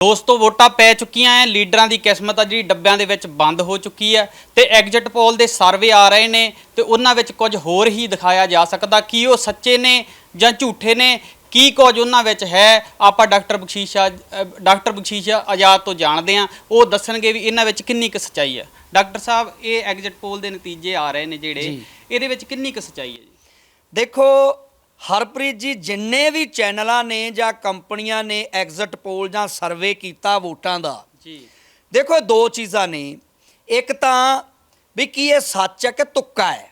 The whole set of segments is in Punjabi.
ਦੋਸਤੋ ਵੋਟਾਂ ਪੈ ਚੁੱਕੀਆਂ ਐ। ਲੀਡਰਾਂ ਦੀ ਕਿਸਮਤ ਆ ਜਿਹੜੀ ਡੱਬਿਆਂ ਦੇ ਵਿੱਚ ਬੰਦ ਹੋ ਚੁੱਕੀ ਹੈ ਤੇ ਐਗਜ਼ਿਟ ਪੋਲ ਦੇ ਸਰਵੇ ਆ ਰਹੇ ਨੇ ਤੇ ਉਹਨਾਂ ਵਿੱਚ ਕੁਝ ਹੋਰ ਹੀ ਦਿਖਾਇਆ ਜਾ ਸਕਦਾ। ਕੀ ਉਹ ਸੱਚੇ ਨੇ ਜਾਂ ਝੂਠੇ ਨੇ? ਕੀ ਕੁਝ ਉਹਨਾਂ ਵਿੱਚ ਹੈ? ਆਪਾਂ ਡਾਕਟਰ ਬਖਸ਼ੀਸ਼ ਡਾਕਟਰ ਬਖਸ਼ੀਸ਼ ਆਜ਼ਾਦ ਤੋਂ ਜਾਣਦੇ ਆ ਉਹ ਦੱਸਣਗੇ ਵੀ ਇਹਨਾਂ ਵਿੱਚ ਕਿੰਨੀ ਕੁ ਸੱਚਾਈ ਹੈ। ਡਾਕਟਰ ਸਾਹਿਬ ਇਹ ਐਗਜ਼ਿਟ ਪੋਲ ਦੇ ਨਤੀਜੇ ਆ ਰਹੇ ਨੇ ਜਿਹੜੇ। ਇਹਦੇ ਵਿੱਚ ਕਿੰਨੀ ਕੁ ਸੱਚਾਈ ਜੀ? ਦੇਖੋ ਹਰਪ੍ਰੀਤ ਜੀ ਜਿੰਨੇ ਵੀ ਚੈਨਲਾਂ ਨੇ ਜਾਂ ਕੰਪਨੀਆਂ ਨੇ ਐਗਜ਼ਿਟ ਪੋਲ ਜਾਂ ਸਰਵੇ ਕੀਤਾ ਵੋਟਾਂ ਦਾ ਜੀ। ਦੇਖੋ ਇਹ ਦੋ ਚੀਜ਼ਾਂ ਨੇ। ਇੱਕ ਤਾਂ ਵੀ ਕੀ ਇਹ ਸੱਚ ਹੈ ਕਿ ਤੁੱਕਾ ਹੈ?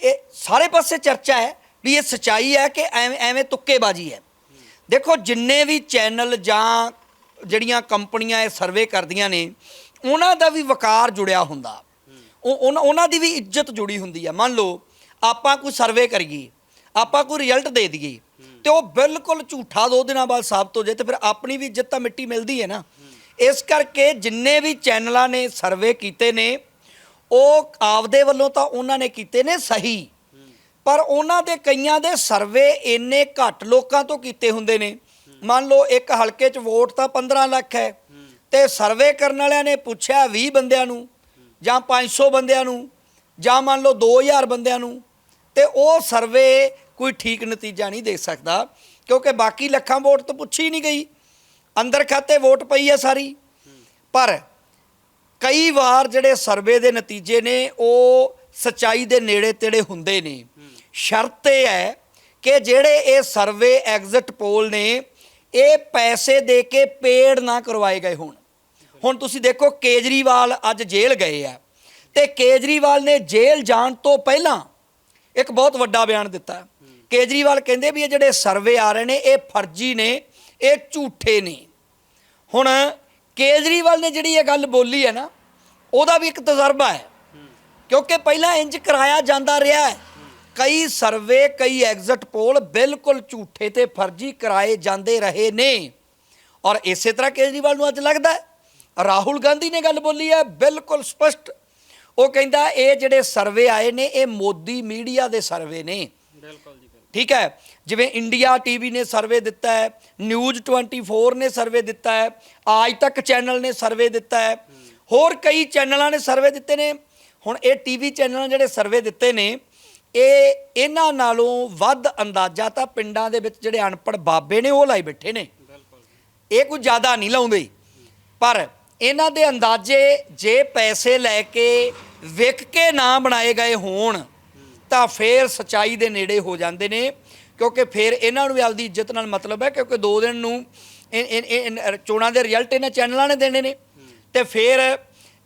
ਇਹ ਸਾਰੇ ਪਾਸੇ ਚਰਚਾ ਹੈ ਵੀ ਇਹ ਸਚਾਈ ਹੈ ਕਿ ਐਵੇਂ ਐਵੇਂ ਤੁੱਕੇਬਾਜ਼ੀ ਹੈ? ਦੇਖੋ ਜਿੰਨੇ ਵੀ ਚੈਨਲ ਜਾਂ ਜਿਹੜੀਆਂ ਕੰਪਨੀਆਂ ਇਹ ਸਰਵੇ ਕਰਦੀਆਂ ਨੇ ਉਹਨਾਂ ਦਾ ਵੀ ਵਕਾਰ ਜੁੜਿਆ ਹੁੰਦਾ। ਉਹ ਉਹਨਾਂ ਦੀ ਵੀ ਇੱਜ਼ਤ ਜੁੜੀ ਹੁੰਦੀ ਹੈ। ਮੰਨ ਲਓ ਆਪਾਂ ਕੋਈ ਸਰਵੇ ਕਰੀਏ ਆਪਾਂ ਕੋਈ ਰਿਜ਼ਲਟ ਦੇ ਦਈਏ। ਤੇ ਉਹ ਬਿਲਕੁਲ ਝੂਠਾ ਦੋ ਦਿਨਾਂ ਬਾਅਦ ਸਾਬਤ ਹੋ ਜਾਏ ਤੇ ਫਿਰ ਆਪਣੀ ਵੀ ਇੱਜ਼ਤ ਤਾਂ ਮਿੱਟੀ ਮਿਲਦੀ ਹੈ ਨਾ। ਇਸ ਕਰਕੇ ਜਿੰਨੇ ਵੀ ਚੈਨਲਾਂ ਨੇ ਸਰਵੇ ਕੀਤੇ ਨੇ, ਉਹ ਆਪਦੇ ਵੱਲੋਂ ਤਾਂ ਉਹਨਾਂ ਨੇ ਕੀਤੇ ਨੇ ਸਹੀ। ਪਰ ਉਹਨਾਂ ਦੇ ਕਈਆਂ ਦੇ ਸਰਵੇ ਇੰਨੇ ਘੱਟ ਲੋਕਾਂ ਤੋਂ ਕੀਤੇ ਹੁੰਦੇ ਨੇ। ਮੰਨ ਲਓ ਇੱਕ ਹਲਕੇ 'ਚ ਵੋਟ ਤਾਂ 15 ਲੱਖ ਹੈ। ਤੇ ਸਰਵੇ ਕਰਨ ਵਾਲਿਆਂ ਨੇ ਪੁੱਛਿਆ 20 ਬੰਦਿਆਂ ਨੂੰ ਜਾਂ 500 ਬੰਦਿਆਂ ਨੂੰ ਜਾਂ ਮੰਨ ਲਓ 2000 ਬੰਦਿਆਂ ਨੂੰ। ਤੇ ਉਹ ਸਰਵੇ ਕੋਈ ਠੀਕ ਨਤੀਜਾ ਨਹੀਂ ਦੇ ਸਕਦਾ, ਕਿਉਂਕਿ ਬਾਕੀ ਲੱਖਾਂ ਵੋਟ ਤਾਂ ਪੁੱਛੀ ਨਹੀਂ ਗਈ। ਅੰਦਰ ਖਾਤੇ ਵੋਟ ਪਈ ਹੈ ਸਾਰੀ। ਪਰ ਕਈ ਵਾਰ ਜਿਹੜੇ ਸਰਵੇ ਦੇ ਨਤੀਜੇ ਨੇ, ਉਹ ਸਚਾਈ ਦੇ ਨੇੜੇ ਤੇੜੇ ਹੁੰਦੇ ਨੇ। ਸ਼ਰਤ ਇਹ ਹੈ ਕਿ ਜਿਹੜੇ ਇਹ ਸਰਵੇ ਐਗਜ਼ਿਟ ਪੋਲ ਨੇ, ਇਹ ਪੈਸੇ ਦੇ ਕੇ ਪੇਡ ਨਾ ਕਰਵਾਏ ਗਏ ਹੋਣ। ਹੁਣ ਤੁਸੀਂ ਦੇਖੋ, ਕੇਜਰੀਵਾਲ ਅੱਜ ਜੇਲ੍ਹ ਗਏ ਆ। ਤੇ ਕੇਜਰੀਵਾਲ ਨੇ ਜੇਲ੍ਹ ਜਾਣ ਤੋਂ ਪਹਿਲਾਂ ਇੱਕ ਬਹੁਤ ਵੱਡਾ ਬਿਆਨ ਦਿੱਤਾ। ਕੇਜਰੀਵਾਲ ਕਹਿੰਦੇ ਵੀ ਇਹ ਜਿਹੜੇ ਸਰਵੇ ਆ ਰਹੇ ਨੇ, ਇਹ ਫਰਜ਼ੀ ਨੇ, ਇਹ ਝੂਠੇ ਨੇ। ਹੁਣ ਕੇਜਰੀਵਾਲ ਨੇ ਜਿਹੜੀ ਇਹ ਗੱਲ ਬੋਲੀ ਹੈ ਨਾ, ਉਹਦਾ ਵੀ ਇੱਕ ਤਜਰਬਾ ਹੈ। ਕਿਉਂਕਿ ਪਹਿਲਾਂ ਇੰਜ ਕਰਾਇਆ ਜਾਂਦਾ ਰਿਹਾ ਹੈ। ਕਈ ਸਰਵੇ, ਕਈ ਐਗਜ਼ਿਟ ਪੋਲ ਬਿਲਕੁਲ ਝੂਠੇ ਤੇ ਫਰਜ਼ੀ ਕਰਾਏ ਜਾਂਦੇ ਰਹੇ ਨੇ। ਔਰ ਇਸੇ ਤਰ੍ਹਾਂ ਕੇਜਰੀਵਾਲ ਨੂੰ ਅੱਜ ਲੱਗਦਾ ਰਾਹੁਲ ਗਾਂਧੀ ਨੇ ਗੱਲ ਬੋਲੀ ਹੈ, ਬਿਲਕੁਲ ਸਪਸ਼ਟ। ਉਹ ਕਹਿੰਦਾ ਇਹ ਜਿਹੜੇ ਸਰਵੇ ਆਏ ਨੇ, ਇਹ ਮੋਦੀ ਮੀਡੀਆ ਦੇ ਸਰਵੇ ਨੇ। ਬਿਲਕੁਲ ਜੀ ਠੀਕ ਹੈ? ਜਿਵੇਂ ਇੰਡੀਆ ਟੀਵੀ ਨੇ ਸਰਵੇ ਦਿੱਤਾ ਹੈ ਨਿਊਜ਼ 24 ਨੇ ਸਰਵੇ ਦਿੱਤਾ ਹੈ ਆਜ ਤੱਕ ਚੈਨਲ ਨੇ ਸਰਵੇ ਦਿੱਤਾ ਹੈ। ਹੋਰ ਕਈ ਚੈਨਲਾਂ ਨੇ ਸਰਵੇ ਦਿੱਤੇ ਨੇ। ਹੁਣ ਇਹ ਟੀਵੀ ਚੈਨਲਾਂ ਜਿਹੜੇ ਸਰਵੇ ਦਿੱਤੇ ਨੇ ਇਹ ਇਹਨਾਂ ਨਾਲੋਂ ਵੱਧ ਅੰਦਾਜ਼ਾ ਤਾਂ ਪਿੰਡਾਂ ਦੇ ਵਿੱਚ ਜਿਹੜੇ ਅਨਪੜ੍ਹ ਬਾਬੇ ਨੇ ਉਹ ਲਾਈ ਬੈਠੇ ਨੇ। ਇਹ ਕੋਈ ਜ਼ਿਆਦਾ ਨਹੀਂ ਲਾਉਂਦੇ। ਪਰ ਇਹਨਾਂ ਦੇ ਅੰਦਾਜ਼ੇ ਜੇ ਪੈਸੇ ਲੈ ਕੇ ਵਿਕ ਕੇ ਨਾ ਬਣਾਏ ਗਏ ਹੋਣ ਤਾਂ ਫੇਰ ਸਚਾਈ ਦੇ ਨੇੜੇ ਹੋ ਜਾਂਦੇ ਨੇ, ਕਿਉਂਕਿ ਫੇਰ ਇਹਨਾਂ ਨੂੰ ਵੀ ਆਪਦੀ ਇੱਜ਼ਤ ਨਾਲ ਮਤਲਬ ਹੈ, ਕਿਉਂਕਿ ਦੋ ਦਿਨ ਨੂੰ ਇਹ- ਚੋਣਾਂ ਦੇ ਰਿਜ਼ਲਟ ਇਹਨਾਂ ਚੈਨਲਾਂ ਨੇ ਦੇਣੇ ਨੇ। ਤੇ ਫੇਰ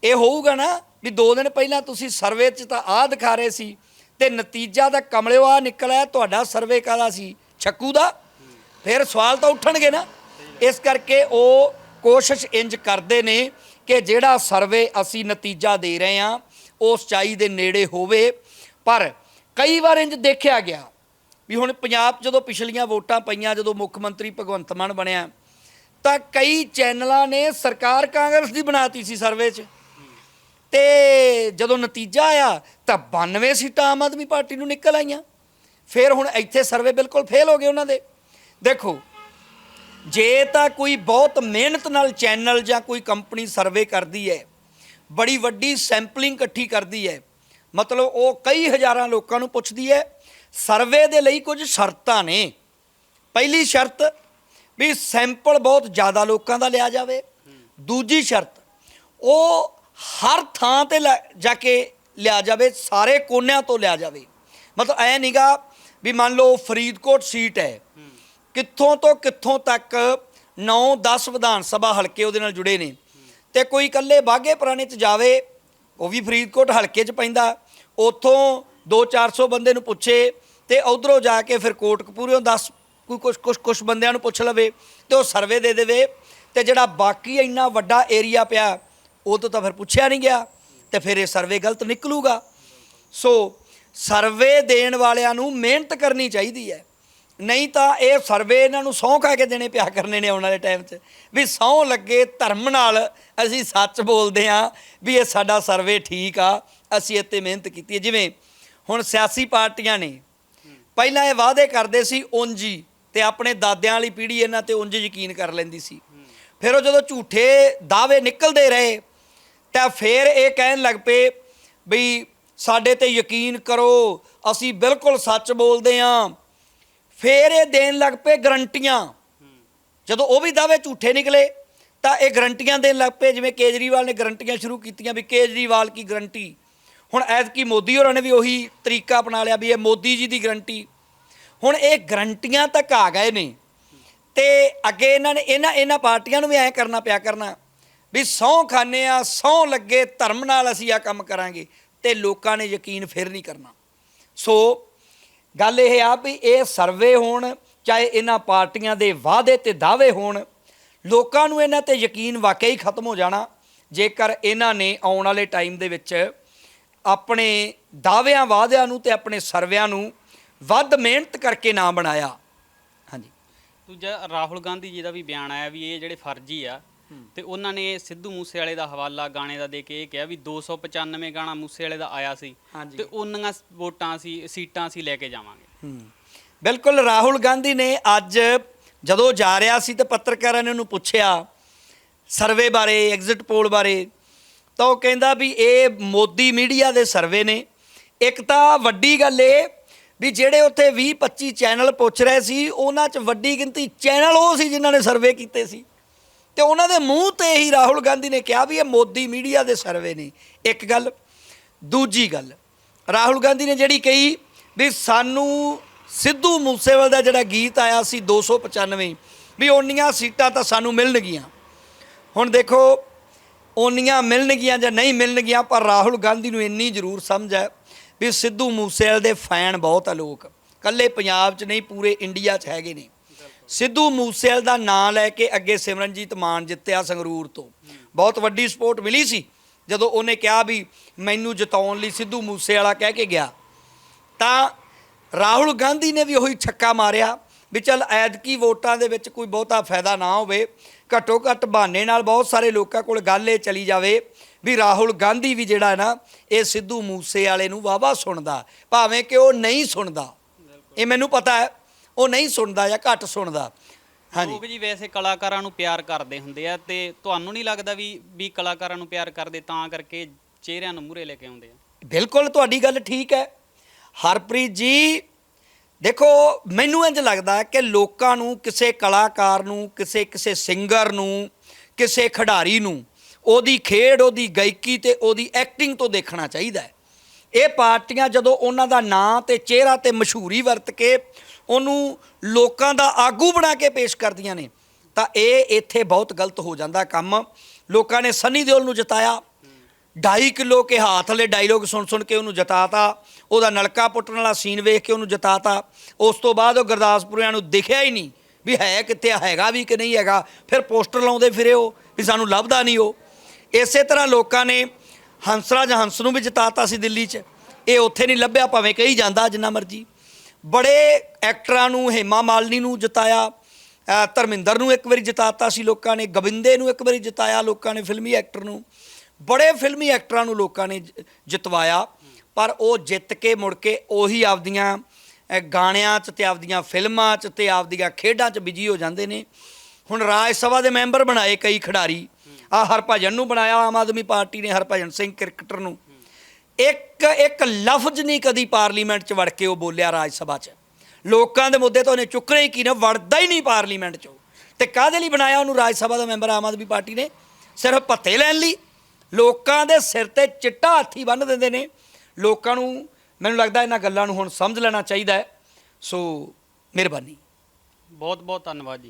ਇਹ ਹੋਊਗਾ ਨਾ ਵੀ ਦੋ ਦਿਨ ਪਹਿਲਾਂ ਤੁਸੀਂ ਸਰਵੇ 'ਚ ਤਾਂ ਆਹ ਦਿਖਾ ਰਹੇ ਸੀ ਤੇ ਨਤੀਜਾ ਦਾ ਕਮਲਿਓ ਆ ਨਿਕਲਿਆ, ਤੁਹਾਡਾ ਸਰਵੇ ਕਾਹਦਾ ਸੀ? ਛੱਕੂ ਦਾ? ਫਿਰ ਸਵਾਲ ਤਾਂ ਉੱਠਣਗੇ ਨਾ। ਇਸ ਕਰਕੇ ਉਹ ਕੋਸ਼ਿਸ਼ ਇੰਜ ਕਰਦੇ ਨੇ ਕਿ ਜਿਹੜਾ ਸਰਵੇ ਅਸੀਂ ਨਤੀਜਾ ਦੇ ਰਹੇ ਹਾਂ, ਉਹ ਸਚਾਈ ਦੇ ਨੇੜੇ ਹੋਵੇ। ਪਰ ਕਈ ਵਾਰ ਇੰਜ ਦੇਖਿਆ ਗਿਆ ਵੀ ਹੁਣ ਪੰਜਾਬ ਜਦੋਂ ਪਿਛਲੀਆਂ ਵੋਟਾਂ ਪਈਆਂ, ਜਦੋਂ ਮੁੱਖ ਮੰਤਰੀ ਭਗਵੰਤ ਮਾਨ ਬਣਿਆ, ਤਾਂ ਕਈ ਚੈਨਲਾਂ ਨੇ ਸਰਕਾਰ ਕਾਂਗਰਸ ਦੀ ਬਣਾਤੀ ਸੀ ਸਰਵੇ 'ਚ। ਤੇ ਜਦੋਂ ਨਤੀਜਾ ਆਇਆ, ਤਾਂ 92 ਸੀਟਾਂ ਆਮ ਆਦਮੀ ਪਾਰਟੀ ਨੂੰ ਨਿਕਲ ਆਈਆਂ। ਫਿਰ ਹੁਣ ਇੱਥੇ ਸਰਵੇ ਬਿਲਕੁਲ ਫੇਲ ਹੋ ਗਏ ਉਹਨਾਂ ਦੇ। ਦੇਖੋ, ਜੇ ਤਾਂ ਕੋਈ ਬਹੁਤ ਮਿਹਨਤ ਨਾਲ ਚੈਨਲ ਜਾਂ ਕੋਈ ਕੰਪਨੀ ਸਰਵੇ ਕਰਦੀ ਹੈ, ਬੜੀ ਵੱਡੀ ਸੈਂਪਲਿੰਗ ਇਕੱਠੀ ਕਰਦੀ ਹੈ ਮਤਲਬ ਉਹ ਕਈ ਹਜ਼ਾਰਾਂ ਲੋਕਾਂ ਨੂੰ ਪੁੱਛਦੀ ਹੈ ਸਰਵੇ ਦੇ ਲਈ ਕੁਝ ਸ਼ਰਤਾਂ ਨੇ। ਪਹਿਲੀ ਸ਼ਰਤ ਵੀ ਸੈਂਪਲ ਬਹੁਤ ਜ਼ਿਆਦਾ ਲੋਕਾਂ ਦਾ ਲਿਆ ਜਾਵੇ। ਦੂਜੀ ਸ਼ਰਤ, ਉਹ ਹਰ ਥਾਂ ਤੇ ਲੈ- ਜਾ ਕੇ ਲਿਆ ਜਾਵੇ, ਸਾਰੇ ਕੋਨਿਆਂ ਤੋਂ ਲਿਆ ਜਾਵੇ। ਮਤਲਬ ਐ ਨਹੀਂਗਾ ਵੀ ਮੰਨ ਲਓ ਫਰੀਦਕੋਟ ਸੀਟ ਹੈ। ਕਿੱਥੋਂ ਤੋਂ ਕਿੱਥੋਂ ਤੱਕ 9-10 ਵਿਧਾਨ ਸਭਾ ਹਲਕੇ ਉਹਦੇ ਨਾਲ ਜੁੜੇ ਨੇ। ਤੇ ਕੋਈ ਇਕੱਲੇ ਬਾਗੇ ਪੁਰਾਣੇ ਚ ਜਾਵੇ ਉਹ ਵੀ ਫਰੀਦਕੋਟ ਹਲਕੇ ਚ ਪੈਂਦਾ। ਉੱਥੋਂ 2-400 ਬੰਦੇ ਨੂੰ ਪੁੱਛੇ ਤੇ ਉਧਰੋਂ ਜਾ ਕੇ ਫਿਰ ਕੋਟਕਪੂਰਿਓਂ 10 ਕੋਈ ਕੁਛ ਕੁਛ ਕੁਛ ਬੰਦਿਆਂ ਨੂੰ ਪੁੱਛ ਲਵੇ ਤੇ ਉਹ ਸਰਵੇ ਦੇ ਦੇਵੇ ਤੇ ਜਿਹੜਾ ਬਾਕੀ ਇੰਨਾ ਵੱਡਾ ਏਰੀਆ ਪਿਆ, ਉਹ ਤੋਂ ਤਾਂ ਫਿਰ ਪੁੱਛਿਆ ਨਹੀਂ ਗਿਆ ਤੇ ਫਿਰ ਇਹ ਸਰਵੇ ਗਲਤ ਨਿਕਲੂਗਾ। ਸੋ ਸਰਵੇ ਦੇਣ ਵਾਲਿਆਂ ਨੂੰ ਮਿਹਨਤ ਕਰਨੀ ਚਾਹੀਦੀ ਹੈ। ਨਹੀਂ ਤਾਂ ਇਹ ਸਰਵੇ ਇਹਨਾਂ ਨੂੰ ਸਹੁੰ ਖਾ ਕੇ ਦੇਣੇ ਪਿਆ ਕਰਨੇ ਨੇ ਆਉਣ ਵਾਲੇ ਟਾਈਮ 'ਚ। ਵੀ ਸਹੁੰ ਲੱਗੇ ਧਰਮ ਨਾਲ ਅਸੀਂ ਸੱਚ ਬੋਲਦੇ ਹਾਂ ਵੀ ਇਹ ਸਾਡਾ ਸਰਵੇ ਠੀਕ ਆ, ਅਸੀਂ ਇੱਥੇ ਮਿਹਨਤ ਕੀਤੀ ਹੈ। ਜਿਵੇਂ ਹੁਣ ਸਿਆਸੀ ਪਾਰਟੀਆਂ ਨੇ, ਪਹਿਲਾਂ ਇਹ ਵਾਅਦੇ ਕਰਦੇ ਸੀ ਉਂਝ ਹੀ ਤੇ ਆਪਣੇ ਦਾਦਿਆਂ ਵਾਲੀ ਪੀੜ੍ਹੀ ਇਹਨਾਂ ਤੇ ਉਂਝ ਯਕੀਨ ਕਰ ਲੈਂਦੀ ਸੀ। ਫਿਰ ਉਹ ਜਦੋਂ ਝੂਠੇ ਦਾਅਵੇ ਨਿਕਲਦੇ ਰਹੇ ਤਾਂ ਫਿਰ ਇਹ ਕਹਿਣ ਲੱਗ ਪਏ ਵੀ ਸਾਡੇ ਤੇ ਯਕੀਨ ਕਰੋ, ਅਸੀਂ ਬਿਲਕੁਲ ਸੱਚ ਬੋਲਦੇ ਆਂ ਫਿਰ ਇਹ ਦੇਣ ਲੱਗ ਪਏ ਗਰੰਟੀਆਂ। ਜਦੋਂ ਉਹ ਵੀ ਦਾਅਵੇ ਝੂਠੇ ਨਿਕਲੇ, ਤਾਂ ਇਹ ਗਰੰਟੀਆਂ ਦੇਣ ਲੱਗ ਪਏ। ਜਿਵੇਂ ਕੇਜਰੀਵਾਲ ਨੇ ਗਰੰਟੀਆਂ ਸ਼ੁਰੂ ਕੀਤੀਆਂ ਵੀ ਕੇਜਰੀਵਾਲ ਕੀ ਗਰੰਟੀ। ਹੁਣ ਐਤਕੀ ਮੋਦੀ ਹੋਰਾਂ ਨੇ ਵੀ ਉਹੀ ਤਰੀਕਾ ਅਪਣਾ ਲਿਆ ਵੀ ਇਹ ਮੋਦੀ ਜੀ ਦੀ ਗਰੰਟੀ। ਹੁਣ ਇਹ ਗਰੰਟੀਆਂ ਤੱਕ ਆ ਗਏ ਨੇ। ਤੇ ਅੱਗੇ ਇਹਨਾਂ ਨੇ ਇਹਨਾਂ ਇਹਨਾਂ ਪਾਰਟੀਆਂ ਨੂੰ ਵੀ ਐਂ ਕਰਨਾ ਪਿਆ ਕਰਨਾ ਵੀ ਸਹੁੰ ਖਾਨੇ ਆ ਸਹੁੰ ਲੱਗੇ ਧਰਮ ਨਾਲ ਅਸੀਂ ਆ ਕੰਮ ਕਰਾਂਗੇ। ਤੇ ਲੋਕਾਂ ਨੇ ਯਕੀਨ ਫਿਰ ਨਹੀਂ ਕਰਨਾ। ਸੋ ਗੱਲ ਇਹ ਆ ਵੀ ਇਹ ਸਰਵੇ ਹੋਣ, ਚਾਹੇ ਇਹਨਾਂ ਪਾਰਟੀਆਂ ਦੇ ਵਾਅਦੇ ਤੇ ਦਾਅਵੇ ਹੋਣ, ਲੋਕਾਂ ਨੂੰ ਇਹਨਾਂ ਤੇ ਯਕੀਨ ਵਾਕਿਆ ਹੀ ਖਤਮ ਹੋ ਜਾਣਾ, ਜੇਕਰ ਇਹਨਾਂ ਨੇ ਆਉਣ ਵਾਲੇ ਟਾਈਮ ਦੇ ਵਿੱਚ ਆਪਣੇ ਦਾਅਵਿਆਂ, ਵਾਅਦਿਆਂ ਨੂੰ ਤੇ ਆਪਣੇ ਸਰਵਿਆਂ ਨੂੰ ਵੱਧ ਮਿਹਨਤ ਕਰਕੇ ਨਾ ਬਣਾਇਆ। ਹਾਂਜੀ। ਦੂਜਾ ਰਾਹੁਲ ਗਾਂਧੀ ਜੀ ਦਾ ਵੀ ਬਿਆਨ ਆਇਆ ਵੀ ਇਹ ਜਿਹੜੇ ਫਰਜ਼ੀ ਆ ਤੇ ਉਹਨਾਂ ਨੇ ਸਿੱਧੂ ਮੂਸੇ ਵਾਲੇ ਦਾ ਹਵਾਲਾ ਗਾਣੇ ਦਾ ਦੇ ਕੇ ਇਹ ਕਿਹਾ ਵੀ 295 ਗਾਣਾ ਮੂਸੇ ਵਾਲੇ ਦਾ ਆਇਆ ਸੀ। ਤੇ ਉਹਨੀਆਂ ਵੋਟਾਂ ਸੀ ਸੀਟਾਂ ਅਸੀਂ ਲੈ ਕੇ ਜਾਵਾਂਗੇ। ਬਿਲਕੁਲ ਰਾਹੁਲ ਗਾਂਧੀ ਨੇ ਅੱਜ ਜਦੋਂ ਜਾ ਰਿਹਾ ਸੀ ਤੇ ਪੱਤਰਕਾਰਾਂ ਨੇ ਉਹਨੂੰ ਪੁੱਛਿਆ ਸਰਵੇ ਬਾਰੇ ਐਗਜ਼ਿਟ ਪੋਲ ਬਾਰੇ ਤਾਂ ਉਹ ਕਹਿੰਦਾ ਵੀ ਇਹ ਮੋਦੀ ਮੀਡੀਆ ਦੇ ਸਰਵੇ ਨੇ। ਇੱਕ ਤਾਂ ਵੱਡੀ ਗੱਲ ਇਹ ਵੀ ਜਿਹੜੇ ਉੱਥੇ 20 25 ਚੈਨਲ ਪੁੱਛ ਰਹੇ ਸੀ ਉਹਨਾਂ 'ਚ ਵੱਡੀ ਗਿਣਤੀ ਚੈਨਲ ਉਹ ਸੀ ਜਿਨ੍ਹਾਂ ਨੇ ਸਰਵੇ ਕੀਤੇ ਸੀ। ਤੇ ਉਹਨਾਂ ਦੇ ਮੂੰਹ ਤੇ ਹੀ ਰਾਹੁਲ ਗਾਂਧੀ ਨੇ ਕਿਹਾ ਵੀ ਇਹ ਮੋਦੀ ਮੀਡੀਆ ਦੇ ਸਰਵੇ ਨੇ। ਇੱਕ ਗੱਲ। ਦੂਜੀ ਗੱਲ। ਰਾਹੁਲ ਗਾਂਧੀ ਨੇ ਜਿਹੜੀ ਕਹੀ ਵੀ ਸਾਨੂੰ ਸਿੱਧੂ ਮੂਸੇਵਾਲ ਦਾ ਜਿਹੜਾ ਗੀਤ ਆਇਆ ਸੀ 295 ਵੀ ਓਨੀਆਂ ਸੀਟਾਂ ਤਾਂ ਸਾਨੂੰ ਮਿਲਣਗੀਆਂ। ਹੁਣ ਦੇਖੋ, ਓਨੀਆਂ ਮਿਲਣਗੀਆਂ ਜਾਂ ਨਹੀਂ ਮਿਲਣਗੀਆਂ, ਪਰ ਰਾਹੁਲ ਗਾਂਧੀ ਨੂੰ ਇੰਨੀ ਜ਼ਰੂਰ ਸਮਝ ਹੈ ਵੀ ਸਿੱਧੂ ਮੂਸੇਵਾਲ ਦੇ ਫੈਨ ਬਹੁਤ ਆ ਲੋਕ। ਕੱਲੇ ਪੰਜਾਬ 'ਚ ਨਹੀਂ, ਪੂਰੇ ਇੰਡੀਆ 'ਚ ਹੈਗੇ ਨੇ। ਸਿੱਧੂ ਮੂਸੇਵਾਲ ਦਾ ਨਾਂ ਲੈ ਕੇ ਅੱਗੇ ਸਿਮਰਨਜੀਤ ਮਾਨ ਜਿੱਤਿਆ ਸੰਗਰੂਰ ਤੋਂ। ਬਹੁਤ ਵੱਡੀ ਸਪੋਰਟ ਮਿਲੀ ਸੀ, ਜਦੋਂ ਉਹਨੇ ਕਿਹਾ ਵੀ ਮੈਨੂੰ ਜਿਤਾਉਣ ਲਈ ਸਿੱਧੂ ਮੂਸੇਵਾਲਾ ਕਹਿ ਕੇ ਗਿਆ। ਤਾਂ ਰਾਹੁਲ ਗਾਂਧੀ ਨੇ ਵੀ ਉਹੀ ਛੱਕਾ ਮਾਰਿਆ ਵੀ ਚੱਲ ਐਦਕੀ ਵੋਟਾਂ ਦੇ ਵਿੱਚ ਕੋਈ ਬਹੁਤਾ ਫਾਇਦਾ ਨਾ ਹੋਵੇ, ਘੱਟੋ ਘੱਟ ਬਹਾਨੇ ਨਾਲ ਬਹੁਤ ਸਾਰੇ ਲੋਕਾਂ ਕੋਲ ਗੱਲ ਇਹ ਚਲੀ ਜਾਵੇ ਵੀ ਰਾਹੁਲ ਗਾਂਧੀ ਵੀ ਜਿਹੜਾ ਹੈ ਨਾ, ਇਹ ਸਿੱਧੂ ਮੂਸੇ ਵਾਲੇ ਨੂੰ ਵਾਵਾ ਸੁਣਦਾ, ਭਾਵੇਂ ਕਿ ਉਹ ਨਹੀਂ ਸੁਣਦਾ। ਇਹ ਮੈਨੂੰ ਪਤਾ ਹੈ। ਉਹ ਨਹੀਂ ਸੁਣਦਾ ਜਾਂ ਘੱਟ ਸੁਣਦਾ। ਹਾਂਜੀ। ਲੋਕ ਜੀ ਵੈਸੇ ਕਲਾਕਾਰਾਂ ਨੂੰ ਪਿਆਰ ਕਰਦੇ ਹੁੰਦੇ ਆ ਤੇ ਤੁਹਾਨੂੰ ਨਹੀਂ ਲੱਗਦਾ ਵੀ ਵੀ ਕਲਾਕਾਰਾਂ ਨੂੰ ਪਿਆਰ ਕਰਦੇ ਤਾਂ ਕਰਕੇ ਚਿਹਰਿਆਂ ਨੂੰ ਮੂਹਰੇ ਲੈ ਕੇ ਆਉਂਦੇ ਆ? ਬਿਲਕੁਲ ਤੁਹਾਡੀ ਗੱਲ ਠੀਕ ਹੈ। ਹਰਪ੍ਰੀਤ ਜੀ ਦੇਖੋ ਮੈਨੂੰ ਇੰਜ ਲੱਗਦਾ ਕਿ ਲੋਕਾਂ ਨੂੰ ਕਿਸੇ ਕਲਾਕਾਰ ਨੂੰ ਕਿਸੇ ਕਿਸੇ ਸਿੰਗਰ ਨੂੰ ਕਿਸੇ ਖਿਡਾਰੀ ਨੂੰ ਉਹਦੀ ਖੇਡ ਉਹਦੀ ਗਾਇਕੀ ਤੇ ਉਹਦੀ ਐਕਟਿੰਗ ਤੋਂ ਦੇਖਣਾ ਚਾਹੀਦਾ ਹੈ। ਇਹ ਪਾਰਟੀਆਂ ਜਦੋਂ ਉਹਨਾਂ ਦਾ ਨਾਂ ਤੇ ਚਿਹਰਾ ਤੇ ਮਸ਼ਹੂਰੀ ਵਰਤ ਕੇ ਉਹਨੂੰ ਲੋਕਾਂ ਦਾ ਆਗੂ ਬਣਾ ਕੇ ਪੇਸ਼ ਕਰਦੀਆਂ ਨੇ। ਤਾਂ ਇਹ ਇੱਥੇ ਬਹੁਤ ਗਲਤ ਹੋ ਜਾਂਦਾ ਕੰਮ। ਲੋਕਾਂ ਨੇ ਸਨੀ ਦਿਓਲ ਨੂੰ ਜਤਾਇਆ। ਢਾਈ ਕਿਲੋ ਕੇ ਹੱਥ ਲੈ ਡਾਇਲੋਗ ਸੁਣ ਸੁਣ ਕੇ ਉਹਨੂੰ ਜਿਤਾਤਾ। ਉਹਦਾ ਨਲਕਾ ਪੁੱਟਣ ਵਾਲਾ ਸੀਨ ਵੇਖ ਕੇ ਉਹਨੂੰ ਜਿਤਾਤਾ। ਉਸ ਤੋਂ ਬਾਅਦ ਉਹ ਗੁਰਦਾਸਪੁਰਿਆਂ ਨੂੰ ਦਿਖਿਆ ਹੀ ਨਹੀਂ ਵੀ ਹੈ ਕਿੱਥੇ, ਹੈਗਾ ਵੀ ਕਿ ਨਹੀਂ ਹੈਗਾ। ਫਿਰ ਪੋਸਟਰ ਲਾਉਂਦੇ ਫਿਰੇ ਉਹ ਵੀ ਸਾਨੂੰ ਲੱਭਦਾ ਨਹੀਂ ਉਹ। ਇਸੇ ਤਰ੍ਹਾਂ ਲੋਕਾਂ ਨੇ ਹੰਸਰਾਜ ਹੰਸ ਨੂੰ ਵੀ ਜਿਤਾਤਾ ਸੀ ਦਿੱਲੀ 'ਚ। ਇਹ ਉੱਥੇ ਨਹੀਂ ਲੱਭਿਆ, ਭਾਵੇਂ ਕਹੀ ਜਾਂਦਾ ਜਿੰਨਾ ਮਰਜ਼ੀ। ਬੜੇ ਐਕਟਰਾਂ ਨੂੰ, ਹੇਮਾ ਮਾਲਨੀ ਨੂੰ ਜਿਤਾਇਆ ਧਰਮਿੰਦਰ ਨੂੰ ਇੱਕ ਵਾਰੀ ਜਿਤਾਤਾ ਸੀ ਲੋਕਾਂ ਨੇ ਗਵਿੰਦੇ ਨੂੰ ਇੱਕ ਵਾਰੀ ਜਿਤਾਇਆ ਲੋਕਾਂ ਨੇ, ਫਿਲਮੀ ਐਕਟਰ ਨੂੰ। ਬੜੇ ਫਿਲਮੀ ਐਕਟਰਾਂ ਨੂੰ ਲੋਕਾਂ ਨੇ ਜਿਤਵਾਇਆ, ਪਰ ਉਹ ਜਿੱਤ ਕੇ ਮੁੜ ਕੇ ਉਹੀ ਆਪਦੀਆਂ ਗਾਣਿਆਂ 'ਚ ਤੇ ਆਪਦੀਆਂ ਫਿਲਮਾਂ 'ਚ ਤੇ ਆਪਦੀਆਂ ਖੇਡਾਂ 'ਚ ਬਿਜ਼ੀ ਹੋ ਜਾਂਦੇ ਨੇ। ਹੁਣ ਰਾਜ ਸਭਾ ਦੇ ਮੈਂਬਰ ਬਣਾਏ ਕਈ ਖਿਡਾਰੀ। ਆ ਹਰਭਜਨ ਨੂੰ ਬਣਾਇਆ, ਆਮ ਆਦਮੀ ਪਾਰਟੀ ਨੇ, ਹਰਭਜਨ ਸਿੰਘ ਕ੍ਰਿਕਟਰ ਨੂੰ। ਇੱਕ ਇੱਕ ਲਫ਼ਜ਼ ਨਹੀਂ ਕਦੀ ਪਾਰਲੀਮੈਂਟ 'ਚ ਵੜ ਕੇ ਉਹ ਬੋਲਿਆ ਰਾਜ ਸਭਾ 'ਚ। ਲੋਕਾਂ ਦੇ ਮੁੱਦੇ ਤਾਂ ਉਹਨੇ ਚੁੱਕਣੇ ਹੀ ਕੀ ਨਾ ਵੜਦਾ ਹੀ ਨਹੀਂ ਪਾਰਲੀਮੈਂਟ 'ਚ ਉਹ। ਤੇ ਕਾਹਦੇ ਲਈ ਬਣਾਇਆ ਉਹਨੂੰ ਰਾਜ ਸਭਾ ਦਾ ਮੈਂਬਰ ਆਮ ਆਦਮੀ ਪਾਰਟੀ ਨੇ? ਸਿਰਫ ਭੱਤੇ ਲੈਣ ਲਈ। ਲੋਕਾਂ ਦੇ ਸਿਰ ਤੇ ਚਿੱਟਾ ਹਾਥੀ ਬੰਨ੍ਹ ਦਿੰਦੇ ਨੇ। ਲੋਕਾਂ ਨੂੰ, ਮੈਨੂੰ ਲੱਗਦਾ ਇਹਨਾਂ ਗੱਲਾਂ ਨੂੰ ਹੁਣ ਸਮਝ ਲੈਣਾ ਚਾਹੀਦਾ ਹੈ। ਸੋ, ਮਿਹਰਬਾਨੀ। ਬਹੁਤ ਬਹੁਤ ਧੰਨਵਾਦ ਜੀ।